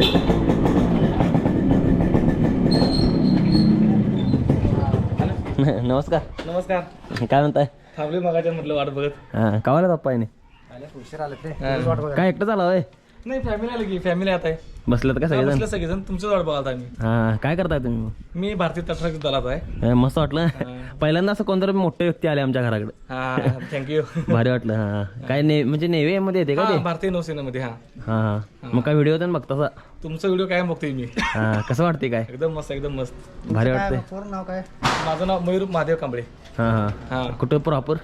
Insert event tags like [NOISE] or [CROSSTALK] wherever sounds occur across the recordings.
[LAUGHS] नमस्कार. नमस्कार. काय म्हणताय? थांबले मगाच्या म्हटलं वाट बघत. हा कावाला येणे उशीर आले ते काय एकटं झाला होय? नाही फॅमिली आली की फॅमिली आता आहे. बसलं का सगळेजण? बसले सगळेजण. तुमचंच वाट बघत आम्ही. हा काय करताय तुम्ही? मग? मी भारतीय तटरक्षक दलात आहे. मस्त वाटलं. पहिल्यांदा असं कोणतरी मोठे व्यक्ती आले आमच्या घराकडे. हा थँक्यू [LAUGHS] भारी वाटलं हा. काय ने म्हणजे नेव्ही मध्ये येते का ते? भारतीय नौसेनेमध्ये हा. हा हा. मग काय व्हिडिओ तर बघता तुमचा व्हिडिओ काय बघतोय मी. हा कसं वाटते काय? एकदम मस्त एकदम मस्त. भारी वाटतंय. पूर्ण नाव काय? माझं नाव मयूर महादेव कांबळे. हा हा. हा. कुठं प्रॉपर?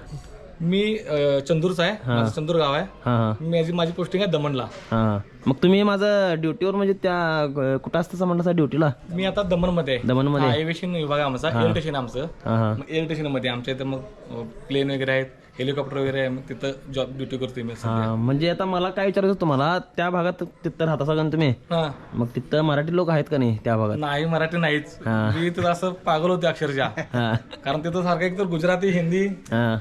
मी अं, चंदूरचा आहे. माझं चंदूर गाव आहे. हा हा. माझी माझी पोस्टिंग आहे दमणला. हा. मग तुम्ही माझं ड्युटीवर म्हणजे त्या अं, कुठं असतं म्हणलं ड्युटीला मी आता दमणमध्ये आहे. दमणमध्ये. एव्हिएशन विभाग आहे आमचा. एअर स्टेशन आमचं. हा हा. मग एअर स्टेशनमध्ये आमच्या इथं मग प्लेन वगैरे आहेत हेलिकॉप्टर वगैरे आहे. मग तिथं जॉब ड्युटी करतोय मी सध्या. हा म्हणजे आता मला काय विचारायचं होतं तुम्हाला त्या भागात तिथं राहता सगळं तुम्ही? हा. मग तिथं मराठी लोक आहेत का नाही त्या भागात? नाही मराठी नाहीच. मी तिथं असं पागल होते अक्षरशः. हा. कारण तिथं सारखं एक तर गुजराती हिंदी हा.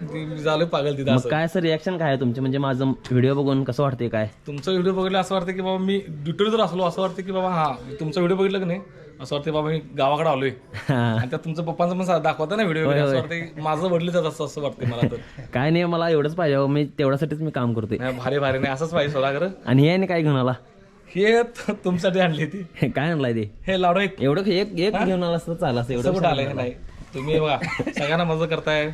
झालं पागल तिथं मग असं. काय असं रिॲक्शन काय आहे तुमचे? म्हणजे माझं व्हिडिओ बघून कसं वाटते काय? तुमचा व्हिडिओ बघितला असं वाटतं की बाबा मी ड्युटीवर जर असलो असं वाटतं की बाबा हा तुमचा व्हिडिओ बघितलं की नाही असं वाटतं बाबा मी गावाकडे आलोय. आणि त्यात तुमच्या पप्पांचं पण सा- दाखवतं ना व्हिडिओ असं वाटतं की माझं वडीलच असं असं वाटतं मला तर. [LAUGHS] काय नाही मला एवढंच पाहिजे हो, मी तेवढ्यासाठीच मी काम करतोय. नाही, भारी भारी नाही असंच पाहिजे सोडा खरं. आणि हे आहे ना काय घेऊन आला? हे त- तुमच्यासाठी आणली ती. काय आणलाय ते? हे लाडू एक. एवढं एक एक घेऊन आला असतं चाललं कसं एवढं कुठं आलंय? हे नाही तुम्ही बघा सगळ्यांना मजा करताय.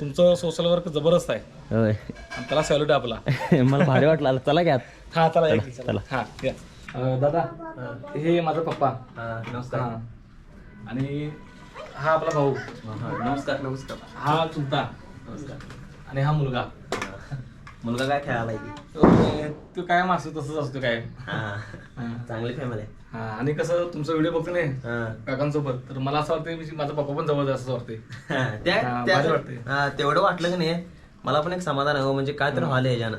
तुमचं सोशल वर्क जबरदस्त आहे. होय. आणि त्याला सॅल्यूट आहे आपला. [LAUGHS] मला भारी वाटलं आलं. चला घ्या हा चला या की, चला. हा या. अं, दादा हे माझा पप्पा. नमस्कार. हा. आणि हा आपला भाऊ. नमस्कार नमस्कार. हा चुलता. आणि हा मुलगा. मुलगा काय खेळायला तो- तो काय असतो तसंच असतो काय? हा. चांगली फॅमिली हा आणि कसं तुमचा व्हिडिओ बघतो नाही काकांसोबत तर मला असं वाटतं की माझा पप्पा पण जवळ असं वाटतंय. [LAUGHS] त्या हा, त्या- भारी वाटतंय. हा, तेवढं वाटलं की नाही मला पण एक समाधान आहे हो, म्हणजे काय तर व्हायला ह्याच्यानं.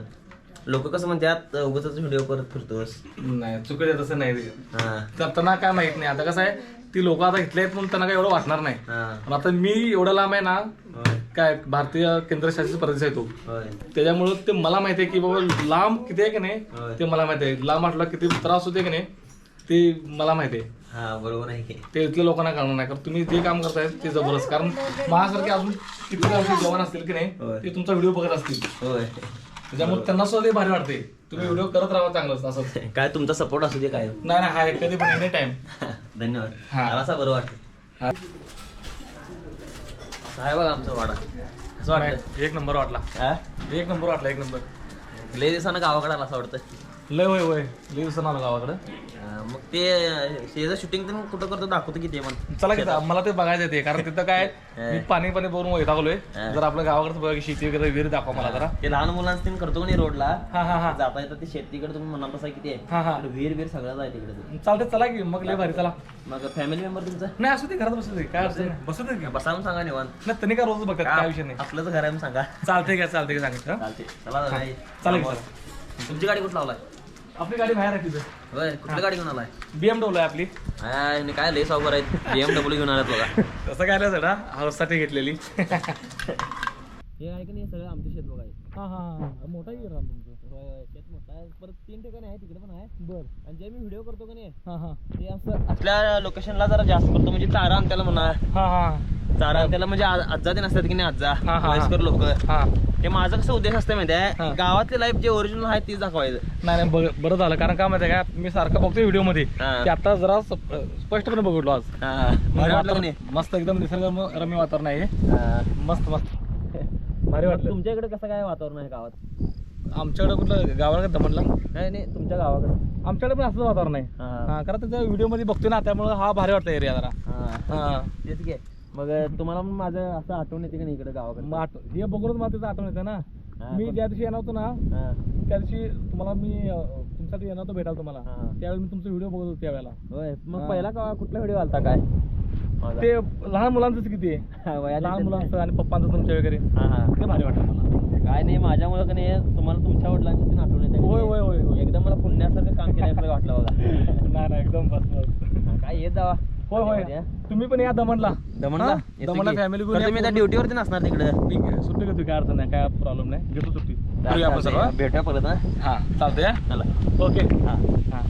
लोक कसं म्हणतात उगाच व्हिडिओ करत फिरतोस नाही चुकीचं तसं नाही. हा. तर त्यांना काय माहीत नाही आता कसं आहे ती लोक आता इथले आहेत म्हणून त्यांना काय एवढं वाटणार नाही. हा. पण आता मी एवढा लांब आहे ना होय. काय भारतीय केंद्रशासित प्रदेश आहे तो. होय. त्याच्यामुळं ते मला माहिती आहे की बाबा लांब किती आहे की नाही. ते मला माहिती आहे. लांब म्हटलं किती त्रास होते की नाही ते मला माहिती आहे. हा बरोबर आहे की. ते इथल्या लोकांना कळणार नाही कारण तुम्ही जे काम करताय ते जबरदस्त. कारण माझ्यासारखे अजून किती आमचे जवान असतील की नाही होय. ते तुमचा व्हिडिओ बघत असतील. होय. त्याच्यामुळे त्यांना सुद्धा ते भारी वाटते तुम्ही व्हिडिओ करत राहा चांगलंच असं. [LAUGHS] काय तुमचा सपोर्ट असू दे काय. नाही नाही हाय कधी पण एनी टाइम [LAUGHS] धन्यवाद. हा. मला असं बरं वाटतं हा. असं आहे बघा आमचा वाडा? असं एक नंबर वाटला. हा? एक नंबर वाटला एक नंबर. लय दिवसानं गावाकडे आला असं वाटतं. लय वय वय लय दिवसानं आलो गावाकडे. मग ते शेजार शूटिंग तर कुठं करतो दाखवतो की ते पण. चला की मला ते बघायचं आहे ते. कारण तिथं काय [LAUGHS] मी पाणी पाणी बघून वैतागलोय. जर आपल्या गावाकडे बघा की शेती वगैरे विहीर दाखवा मला जरा. ते लहान मुलांचं ते करतो नाही रोडला? हा हा हा. जाता येतं ते शेतीकडे तुम्ही म्हणाल तसा किती आहे. हा हा. विहीर बीर सगळं आहे तिकडे चालते चला की. मग लय भारी चला. मग फॅमिली मेंबर तुमचं? नाही असू दे घरात बसू दे. काय अडचण नाही. बसू दे की. बसावून सांगा निवांत. नाही त्यांनी काय रोज बघतात काय विषय नाही. आपलंच घर आहे सांगा. चालते का चालते का सांगितलं. चालते चला दादा. चालेल की चला. तुमची गाडी कुठं लावलाय? आपली गाडी बाहेर आहे तिथं. होय कुठली गाडी घेऊन आलाय? बीएमडब्ल्यू आहे आपली. हा, आणि काय लय सावकार आहेत. बीएमडब्ल्यू घेऊन आलात बघा. तसं काय नाही सडा हाऊससाठी घेतलेली. हे आहे की नाही सगळं आमचे शेत बघा हा. हा मोठा आहे राम तुमचं. शेत मोठा आहे. परत तीन ठिकाणी आहे तिकडे पण आहे. बर. आणि जे मी व्हिडिओ करतो का नाही हा हा. ते असं असल्या लोकेशनला जरा जास्त करतो. म्हणजे चारा आणत्याला म्हणा. हा हा. चारा आणत्याला म्हणजे आ- आज्जा ते नसतात की नाही आज्जा हा, हा. वयस्कर लोक. हा. ते माझं कसं उद्देश असतं माहिती हा. आहे गावातली लाईफ जे ओरिजिनल आहे तीच दाखवायचं. नाही नाही बरं- बरं झालं. कारण काय माहिती आहे का मी सारखं बघतोय व्हिडिओमध्ये हा. की आता जरा सप- स्पष्टपणे बघितलो आज. हा. भारी वाटलं. का नाही मस्त एकदम निसर्ग रम्य वातावरण आहे हे. हा. मस्त मस्त. भारी वाटलं. तुमच्या इकडे कसं काय वातावरण आहे गावात? आमच्याकडे कुठलं गावाला का दमणला नाही नाही तुमच्या गावाकडे. आमच्याकडे पण असंच वातावरण आहे. हा. हा कारण त्याच्या व्हिडिओमध्ये बघतोय ना त्यामुळे हा भारी वाटतं एरिया जरा. हा. हा. तेच घे मग तुम्हाला पण माझं असं आठवण येते की नाही इकडे गावाकडे? मग आठ- हे बघूनच मला त्याचं आठवण येतं ना. मी पण- ज्या दिवशी येणार होतो ना हा. त्या दिवशी तुम्हाला मी अं, तुमच्यासाठी येणार होतो भेटायला तुम्हाला. हा. त्यावेळी मी तुमचा व्हिडिओ बघत होतो त्यावेळेला. होय मग हा. पहिला का कुठला व्हिडिओ आलता काय? माझा? ते लहान मुलांचंच किती आहे [LAUGHS] लहान मुलांचं आणि पप्पांचं तुमच्या वगैरे. हा हा. ते भारी वाटतं मला. काय नाही माझ्यामुळे का नाही तुम्हाला तुमच्या वडिलांची पण आठवण येते होय होय होय होय. एकदम मला पुण्यासारखं काम केल्यासारखं वाटलं बघा. [LAUGHS] नाही नाही एकदम बस बस. येत जावा होय होय. तुम्ही पण या दमणला दमणला? दमणला फॅमिली तुम्ही. ड्युटीवरती नसणार तिकडे. मी सुट्टी घेतो काय अडचण नाही. काय प्रॉब्लेम नाही. घेतो सुट्टी. भेटूया परत हा. हा चालतंय. चला. ओके. हा. हा.